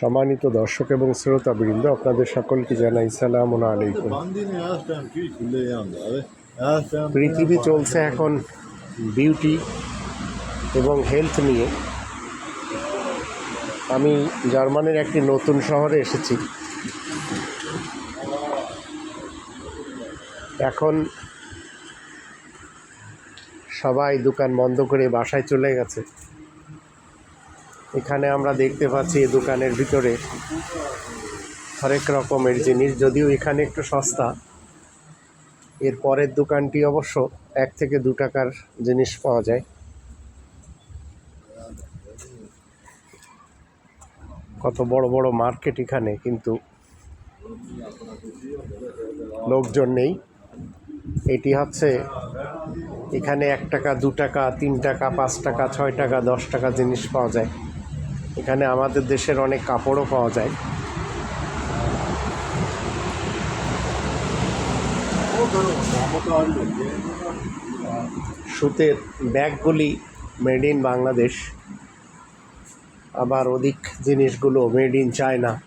সম্মানিত দর্শক এবং শ্রোতা বৃন্দ আপনাদের সকলকে জানাই সালাম আলাইকুম। পৃথিবী চলছে এখন বিউটি এবং হেলথ নিয়ে। আমি জার্মানির একটি নতুন শহরে এসেছি। এখন সবাই দোকান বন্ধ করে বাসায় চলে গেছে। এখানে আমরা দেখতে পাচ্ছি এই দোকানের ভিতরে হরেক রকমের জিনিস, যদিও এখানে একটু সস্তা। এর পরের দোকানটি অবশ্য এক থেকে দু টাকার জিনিস পাওয়া যায়। কত বড় বড় মার্কেট এখানে, কিন্তু লোকজন নেই। এটি হচ্ছে এখানে এক টাকা, দু টাকা, তিন টাকা, পাঁচ টাকা, ছয় টাকা, দশ টাকা জিনিস পাওয়া যায়। এখানে আমাদের দেশের অনেক কাপড়ও পাওয়া যায়। সুতের ব্যাগগুলি মেড ইন বাংলাদেশ। আবার অধিক জিনিসগুলো মেড ইন চায়না।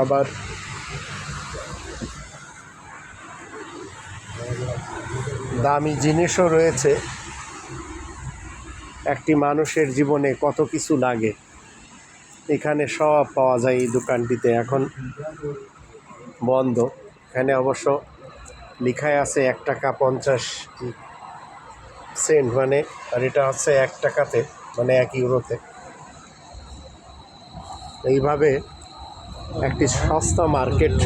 আবার দামি জিনিসও রয়েছে। একটি মানুষের জীবনে কত কিছু লাগে, এখানে সব পাওয়া যায় এই দোকানটিতে। এখন বন্ধ। এখানে অবশ্য লেখাই আছে এক টাকা পঞ্চাশ সেন্ট মানে আর এটা হচ্ছে এক টাকাতে মানে এক ইউরোতে। এইভাবে একটি সস্তা মার্কেট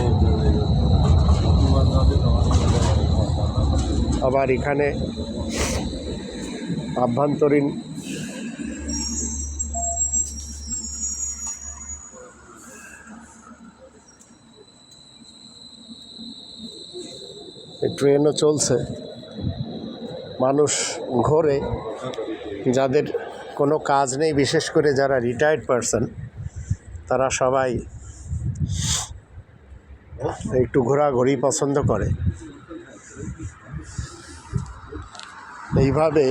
আবার এখানে আভ্যন্তরীণ ট্রেনও চলছে। মানুষ ঘোরে, যাদের কোনো কাজ নেই, বিশেষ করে যারা রিটায়ার্ড পারসন তারা সবাই একটু ঘোরাঘুরি পছন্দ করে। এইভাবে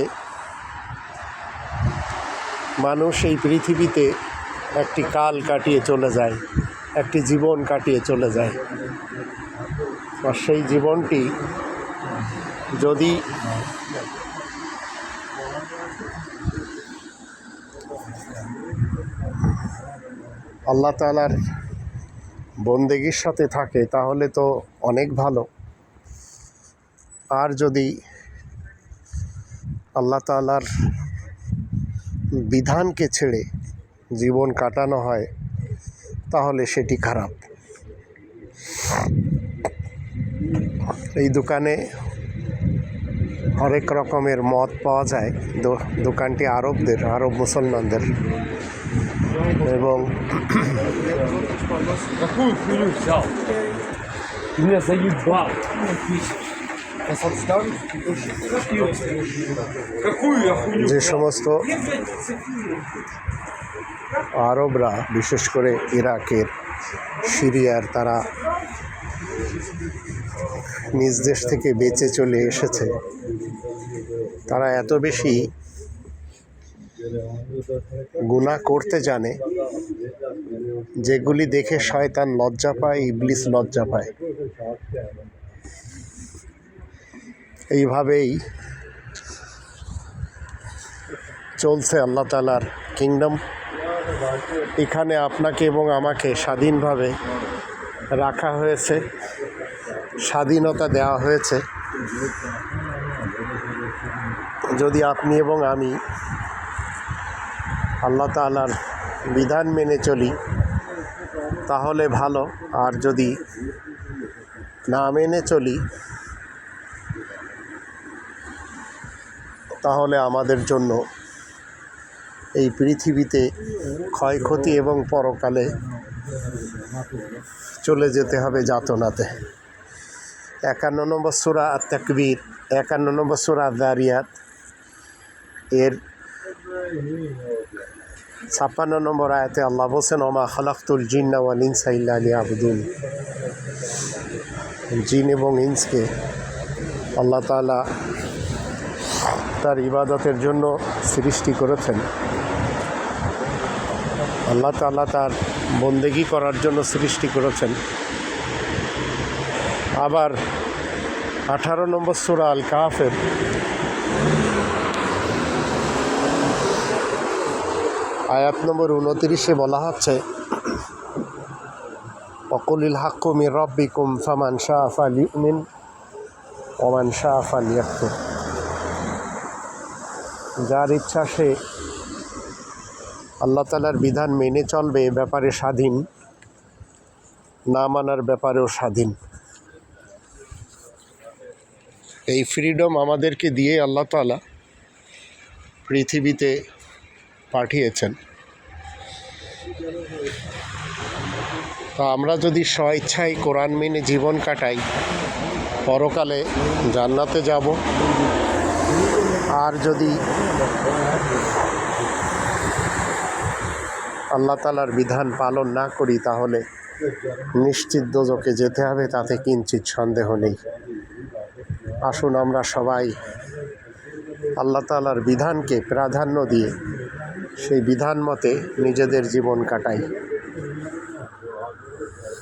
মানুষ এই পৃথিবীতে একটি কাল কাটিয়ে চলে যায়, একটি জীবন কাটিয়ে চলে যায়। আর সেই জীবনটি যদি আল্লাহ তালার বন্দেগীর সাথে থাকে, তাহলে তো অনেক ভালো। আর যদি আল্লাহ তালার বিধানকে ছেড়ে জীবন কাটানো হয় তাহলে সেটি খারাপ এই দোকানে হরেক রকমের মদ পাওয়া যায় দোকানটি আরবদের আরব মুসলমানদের এবং যে সমস্ত আরবরা বিশেষ করে ইরাকের সিরিয়ার তারা নিজ দেশ থেকে বেঁচে চলে এসেছে তারা এত বেশি গুণা করতে জানে যেগুলি দেখে শয়তান লজ্জা পায় ইবলিস লজ্জা পায়। এইভাবেই চলছে আল্লাহ তালার কিংডম এখানে আপনাকে এবং আমাকে স্বাধীনভাবে রাখা হয়েছে, স্বাধীনতা দেওয়া হয়েছে। যদি আপনি এবং আমি আল্লাহ তালার বিধান মেনে চলি, তাহলে ভালো। আর যদি না মেনে চলি তাহলে আমাদের জন্য এই পৃথিবীতে ক্ষয়ক্ষতি এবং পরকালে চলে যেতে হবে যাতনাতে। একান্ন নম্বর সুরা তাকবীর একান্ন নম্বর সুরা দারিয়াত এর ছাপ্পান্ন নম্বর আয়াতে আল্লাহ বলছেন, ওমা খালাক্তুল জিন্না ওয়াল ইনসা ইল্লা আবদুল জিন এবং ইন্সকে আল্লাহ তালা তার ইবাদতের জন্য সৃষ্টি করেছেন। আল্লাহ তাআলা তার বন্দেগি করার জন্য সৃষ্টি করেছেন। আবার আঠারো নম্বর সুরা আল কাফের আয়াত নম্বর উনতিরিশে বলা হচ্ছে, অকুলিল হাক্কুমি রব্বিকুম ফামান শাহ আফাল ইউমিন ওমান শাহ আফাল ইয়াকুর যার ইচ্ছা সে আল্লাহ তালার বিধান মেনে চলবে ব্যাপারে স্বাধীন, না মানার ব্যাপারেও স্বাধীন। এই ফ্রিডম আমাদেরকে দিয়ে আল্লাহ তালা পৃথিবীতে পাঠিয়েছেন। তো আমরা যদি স্ব স্বইচ্ছায় কোরআন মেনে জীবন কাটাই, পরকালে জান্নাতে যাব। আর যদি আল্লাহ তালার বিধান পালন না করি তাহলে নিশ্চিত দোজকে যেতে হবে, তাতে কিঞ্চিত সন্দেহ নেই। আসুন আমরা সবাই আল্লাহ তালার বিধানকে প্রাধান্য দিয়ে সেই বিধান মতে নিজেদের জীবন কাটাই।